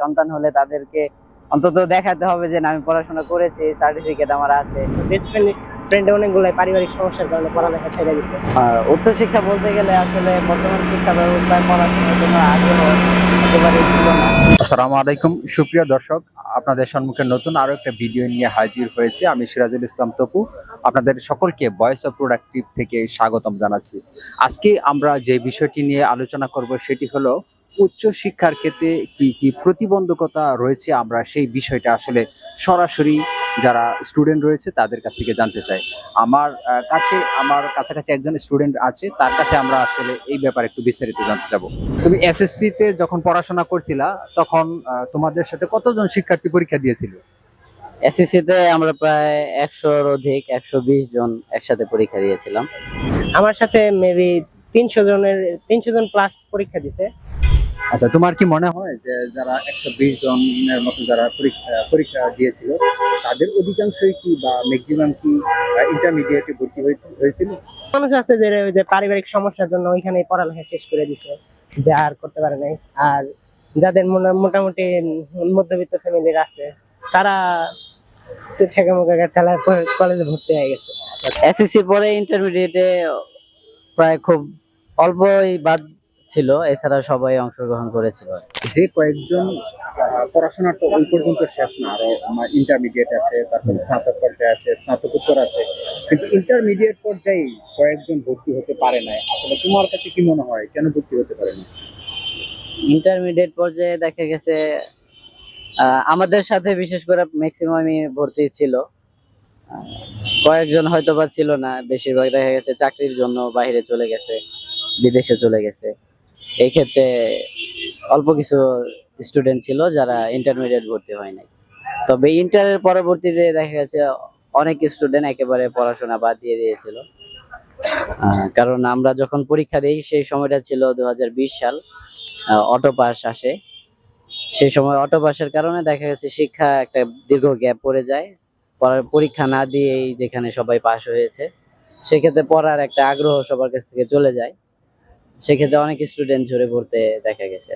সন্তান হলে তাদেরকে অন্তত দেখাতে হবে যে না আমি পড়াশোনা করেছি সার্টিফিকেট আমার আছে। বেস্ট ফ্রেন্ড ফ্রেন্ডে অনেকগুলো পারিবারিক সমস্যার কারণে পড়ালেখা ছেড়ে আর উচ্চশিক্ষা বলতে গেলে আসলে বর্তমান শিক্ষা ব্যবস্থায় পড়াশোনার কোনো আগ্রহ একেবারেই ছিল না। আসসালামু আলাইকুম সুপ্রিয় দর্শক আপনাদের সম্মুখে নতুন আরও একটা ভিডিও নিয়ে হাজির হয়েছে আমি সিরাজুল ইসলাম তপু। আপনাদের সকলকে ভয়েস অফ প্রোডাক্টিভ থেকে স্বাগতম জানাচ্ছি। আজকে আমরা যে বিষয়টি নিয়ে আলোচনা করব সেটি হলো উচ্চ শিক্ষার ক্ষেত্রে কি কি প্রতিবন্ধকতা রয়েছে? আমরা সেই বিষয়টা আসলে সরাসরি যারা স্টুডেন্ট রয়েছে তাদের কাছ থেকে জানতে চাই। আমার কাছে আমার কাছাকাছি একজন স্টুডেন্ট আছে তার কাছে আমরা আসলে এই ব্যাপারে একটু বিস্তারিত জানতে যাব তুমি এসএসসি তে যখন পড়াশোনা করছিলা তখন তোমাদের সাথে কতজন শিক্ষার্থী পরীক্ষা দিয়েছিল? এসএসসি তে আমরা প্রায় একশোর অধিক একশো বিশ জন একসাথে পরীক্ষা দিয়েছিলাম। আমার সাথে মেবি তিনশো জনের তিনশো জন প্লাস পরীক্ষা দিছে। আচ্ছা তোমার কি মনে হয় যে যারা একশো বিশ জনের মতো যারা পরীক্ষা পরীক্ষা দিয়েছিল তাদের অধিকাংশই কি বা ম্যাক্সিমাম কি ইন্টারমিডিয়েটে ভর্তি হয়েছিল? মানুষ আছে যে ওই যে পারিবারিক সমস্যার জন্য ওইখানে পড়ালেখা শেষ করে দিছে যে আর করতে পারে নাই। আর যাদের মনে- মোটামুটি মধ্যবিত্ত ফ্যামিলির আছে তারা থেকে মুখে চালায় কলেজে ভর্তি হয়ে গেছে। এসএসসির পরে ইন্টারমিডিয়েটে প্রায় খুব অল্পই বাদ ছিল এছাড়া সবাই অংশগ্রহণ করেছিল। যে কয়েকজন আহ, পড়াশোনাটা ওই পর্যন্ত শেষ না আরও ইন্টারমিডিয়েট আছে তারপরে স্নাতক পর্যায়ে আছে স্নাতকোত্তর আছে। কিন্তু ইন্টারমিডিয়েট পর্যায়ে কয়েকজন ভর্তি হতে পারে না আসলে তোমার কাছে কি মনে হয়? কেন ভর্তি হতে পারে না ইন্টারমিডিয়েট পর্যায়ে দেখা গেছে আমাদের সাথে বিশেষ করে ম্যাক্সিমামই ভর্তি ছিল। কয়েকজন হয়তো বা ছিল না বেশিরভাগ দেখা গেছে চাকরির জন্য বাইরে চলে গেছে বিদেশে চলে গেছে। এই ক্ষেত্রে অল্প কিছু স্টুডেন্ট ছিল যারা ইন্টারমিডিয়েট ভর্তি হয় নাই। তবে ইন্টারের পরবর্তীতে দেখা গেছে অনেক স্টুডেন্ট একেবারে পড়াশোনা বাদ দিয়ে দিয়েছিল। কারণ আমরা যখন পরীক্ষা দিই, সেই সময়টা ছিল দু হাজার বিশ সাল অটো পাস আসে। সেই সময় অটো পাসের কারণে দেখা গেছে শিক্ষা একটা দীর্ঘ গ্যাপ পড়ে যায়। পড়ার পরীক্ষা না দিয়েই যেখানে সবাই পাস হয়েছে, সেক্ষেত্রে পড়ার একটা আগ্রহ সবার কাছ থেকে চলে যায়। সেক্ষেত্রে অনেক স্টুডেন্ট ঝরে পড়তে দেখা গেছে।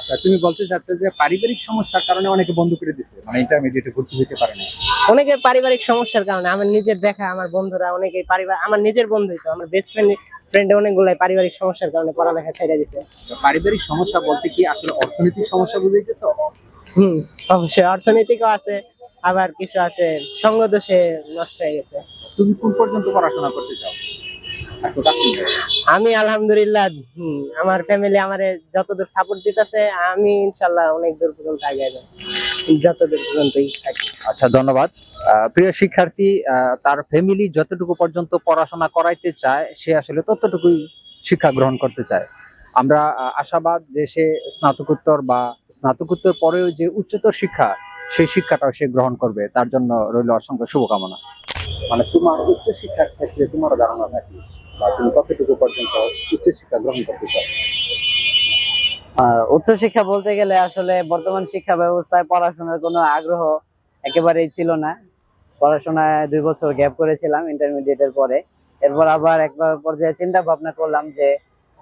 আচ্ছা তুমি বলতে চাচ্ছ যে পারিবারিক সমস্যার কারণে অনেকে বন্ধ করে দিচ্ছে মানে ইন্টারমিডিয়েটে ভর্তি হতে পারে না অনেকের পারিবারিক সমস্যার কারণে আমার নিজের দেখা আমার বন্ধুরা অনেকেই পরিবার আমার নিজের বন্ধুই তো আমার বেস্ট ফ্রেন্ড ফ্রেন্ডে অনেকগুলাই পারিবারিক সমস্যার কারণে পড়ালেখা ছেড়ে দিছে। পারিবারিক সমস্যা বলতে কি আসলে অর্থনৈতিক সমস্যা বুঝাইতেছ? হুম অবশ্যই অর্থনৈতিকও আছে আবার কিছু আছে সঙ্গ দোষে নষ্ট হয়ে গেছে। তুমি কোন পর্যন্ত পড়াশোনা করতে চাও একটু কাছে নিয়ে যাও। আমি আলহামদুলিল্লাহ আমার ফ্যামিলি আমারে যতদূর সাপোর্ট দিতেছে আমি ইনশাল্লাহ অনেক দূর পর্যন্ত আগে যাব। যতদূর পর্যন্তই থাকি। আচ্ছা ধন্যবাদ। প্রিয় শিক্ষার্থী তার ফ্যামিলি যতটুকু পর্যন্ত পড়াশোনা করাইতে চায় সে আসলে ততটুকুই শিক্ষা গ্রহণ করতে চায়। আমরা আশাবাদ যে সে স্নাতকোত্তর বা স্নাতকোত্তর পরেও যে উচ্চতর শিক্ষা সেই শিক্ষাটাও সে গ্রহণ করবে। তার জন্য রইল অসংখ্য শুভকামনা। মানে তোমার উচ্চ শিক্ষার ক্ষেত্রে তোমার ধারণা নাকি বা তুমি কতটুকু পর্যন্ত উচ্চ শিক্ষা গ্রহণ করতে চাও? উচ্চশিক্ষা বলতে গেলে আসলে বর্তমান শিক্ষা ব্যবস্থায় পড়াশোনার কোনো আগ্রহ একেবারেই ছিল না। পড়াশোনায় দুই বছর গ্যাপ করেছিলাম ইন্টারমিডিয়েটের পরে। এরপর আবার একবার পর্যায়ে চিন্তা ভাবনা করলাম যে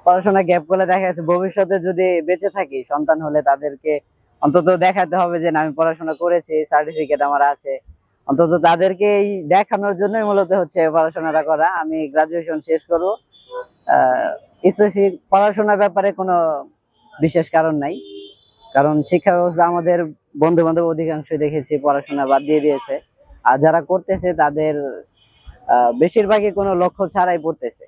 পড়াশোনা গ্যাপ করলে দেখা যাচ্ছে ভবিষ্যতে যদি বেঁচে থাকি, সন্তান হলে তাদেরকে অন্তত দেখাতে হবে যে না, আমি পড়াশোনা করেছি সার্টিফিকেট আমার আছে। অন্তত তাদেরকে এই দেখানোর জন্যই মূলত হচ্ছে পড়াশোনাটা করা। আমি গ্রাজুয়েশন শেষ করব। স্পেসিফিক পড়াশোনার ব্যাপারে কোনো বিশেষ কারণ নাই। কারণ শিক্ষা ব্যবস্থা আমাদের বন্ধু বান্ধব অধিকাংশই দেখেছি পড়াশোনা বাদ দিয়ে দিয়েছে। আর যারা করতেছে তাদের বেশিরভাগই কোনো লক্ষ্য ছাড়াই পড়তেছে।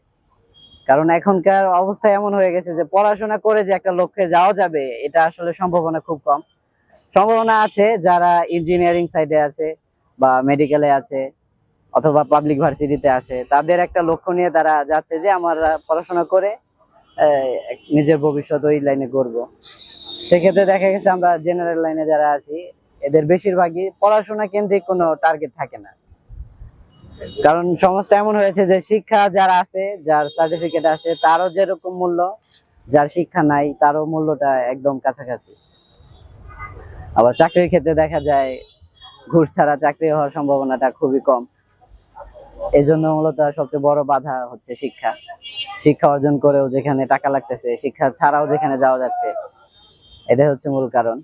কারণ এখনকার অবস্থা এমন হয়ে গেছে যে পড়াশোনা করে যে একটা লক্ষ্যে যাওয়া যাবে, এটা আসলে সম্ভাবনা খুব কম। সম্ভাবনা আছে যারা ইঞ্জিনিয়ারিং সাইডে আছে বা মেডিকেলে আছে, অথবা পাবলিক ভার্সিটিতে আছে, তাদের একটা লক্ষ্য নিয়ে তারা যাচ্ছে যে আমার পড়াশোনা করে নিজের ভবিষ্যৎ ওই লাইনে করব। সেক্ষেত্রে দেখা গেছে আমরা জেনারেল লাইনে যারা আছি, এদের বেশিরভাগই পড়াশোনা কেন্দ্রিক কোনো টার্গেট থাকে না। কারণ সমাজটা এমন হয়েছে যে শিক্ষা যার আছে, যার সার্টিফিকেট আছে, তারও যেরকম মূল্য, যার শিক্ষা নাই, তারও মূল্যটা একদম কাছাকাছি। আবার চাকরির ক্ষেত্রে দেখা যায় ঘুষ ছাড়া চাকরি হওয়ার সম্ভাবনাটা খুবই কম। এই জন্য মূলত সবচেয়ে বড় বাধা হচ্ছে শিক্ষা। শিক্ষা অর্জন করেও যেখানে টাকা লাগতেছে, শিক্ষা ছাড়াও যেখানে যাওয়া যাচ্ছে, এটাই হচ্ছে মূল কারণ।